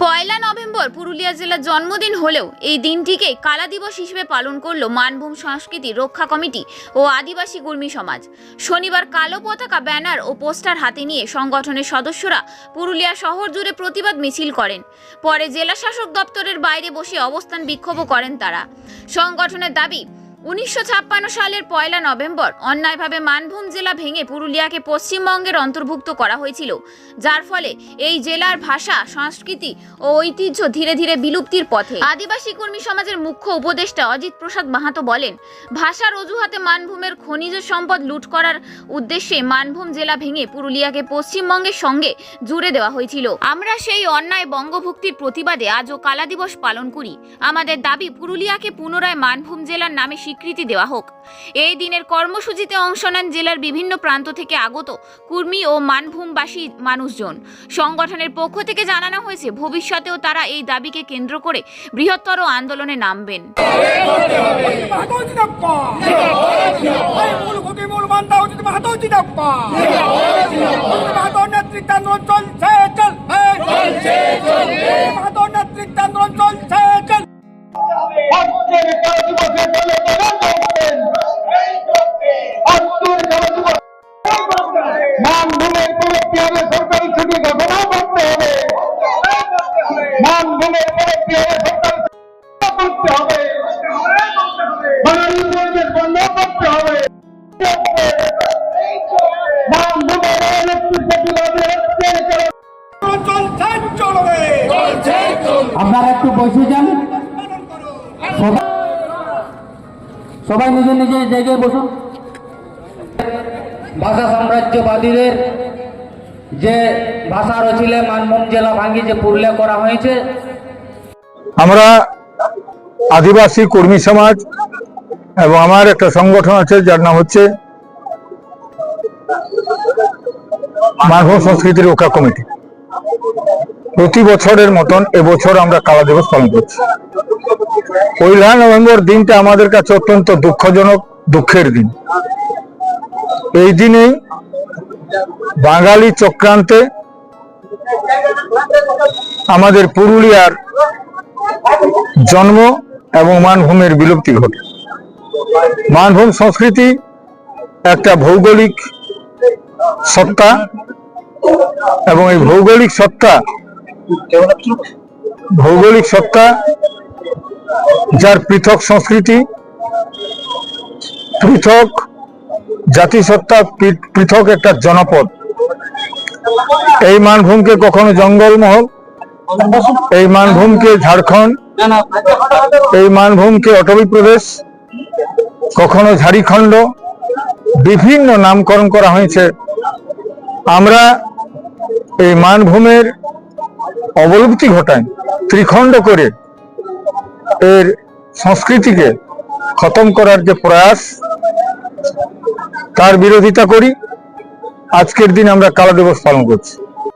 পয়লা November Purulia জেলার জন্মদিন হলেও এই দিনটিকে কালা দিবস হিসেবে পালন করল মানভূম সংস্কৃতি রক্ষা কমিটি ও আদিবাসী কর্মী সমাজ। শনিবার কালো পতাকা, ব্যানার ও পোস্টার হাতে নিয়ে সংগঠনের সদস্যরা পুরুলিয়া শহর জুড়ে প্রতিবাদ মিছিল করেন। পরে জেলা শাসক দপ্তরের বাইরে বসে অবস্থান বিক্ষোভও করেন তারা। সংগঠনের দাবি উনিশশো ছাপ্পান্ন সালের পয়লা নভেম্বর অন্যায়ভাবে মানভূম জেলা ভেঙে পুরুলিয়াকে পশ্চিমবঙ্গের অন্তর্ভুক্ত করা হয়েছিল, যার ফলে এই জেলার ভাষা, সংস্কৃতি ও ঐতিহ্য ধীরে ধীরে বিলুপ্তির পথে। আদিবাসী কর্মী সমাজের মুখ্য উপদেষ্টা অজিত প্রসাদ মাহাতো বলেন, ভাষার অজুহাতে মানভূমের খনিজ সম্পদ লুট করার উদ্দেশ্যে মানভূম জেলা ভেঙে পুরুলিয়াকে পশ্চিমবঙ্গের সঙ্গে জুড়ে দেওয়া হয়েছিল। আমরা সেই অন্যায় বঙ্গভুক্তির প্রতিবাদে আজও কালা দিবস পালন করি। আমাদের দাবি, পুরুলিয়াকে পুনরায় মানভূম জেলার নামে স্বীকৃতি দেওয়া হোক। এই দিনের কর্মসূচিতে অংশ নেন জেলার বিভিন্ন প্রান্ত থেকে আগত কুর্মী ও মানভূমবাসী মানুষজন। সংগঠনের পক্ষ থেকে জানানো হয়েছে, ভবিষ্যতেও তারা এই দাবিকে কেন্দ্র করে বৃহত্তর আন্দোলনে নামবেন। মাহাতো জিনাপ্পা এই আপনারা একটু বসে যান। সবাই নিজের নিজের জায়গায় বসুন ভাষা সাম্রাজ্যবাদীদের যে ভাষা রচিলে মানভূম জেলা ভাঙ্গি যে পুরুলিয়া করা হয়েছে। আমরা আদিবাসী কর্মী সমাজ এবং আমার একটা সংগঠন আছে, যার নাম হচ্ছে মানব সংস্কৃতি রক্ষা কমিটি। প্রতি বছরের মতন এবছর আমরা কালা দিবস পালন করছি। পয়লা নভেম্বর দিনটা আমাদের কাছে অত্যন্ত দুঃখজনক, দুঃখের দিন। এই দিনে বাঙালি চক্রান্তে আমাদের পুরুলিয়ার জন্ম এবং মানভূমের বিলুপ্তি ঘটে। মানভূম সংস্কৃতি একটা ভৌগোলিক সত্তা এবং এই ভৌগোলিক সত্তা ভৌগোলিক সত্তা, যার পৃথক সংস্কৃতি, পৃথক জাতিসত্তা পৃথক একটা জনপদ। এই মানভূমকে কখনো জঙ্গলমহল, এই মানভূমকে ঝাড়খণ্ড, এই মানভূমকে অটবী প্রদেশ, কখনো ঝাড়িখণ্ড, বিভিন্ন নামকরণ করা হয়েছে। আমরা এই মানভূমের অবলুপ্তি ঘটায়, ত্রিখণ্ড করে এর সংস্কৃতিকে খতম করার যে প্রয়াস, তার বিরোধিতা করি। আজকের দিন আমরা কালা দিবস পালন করছি।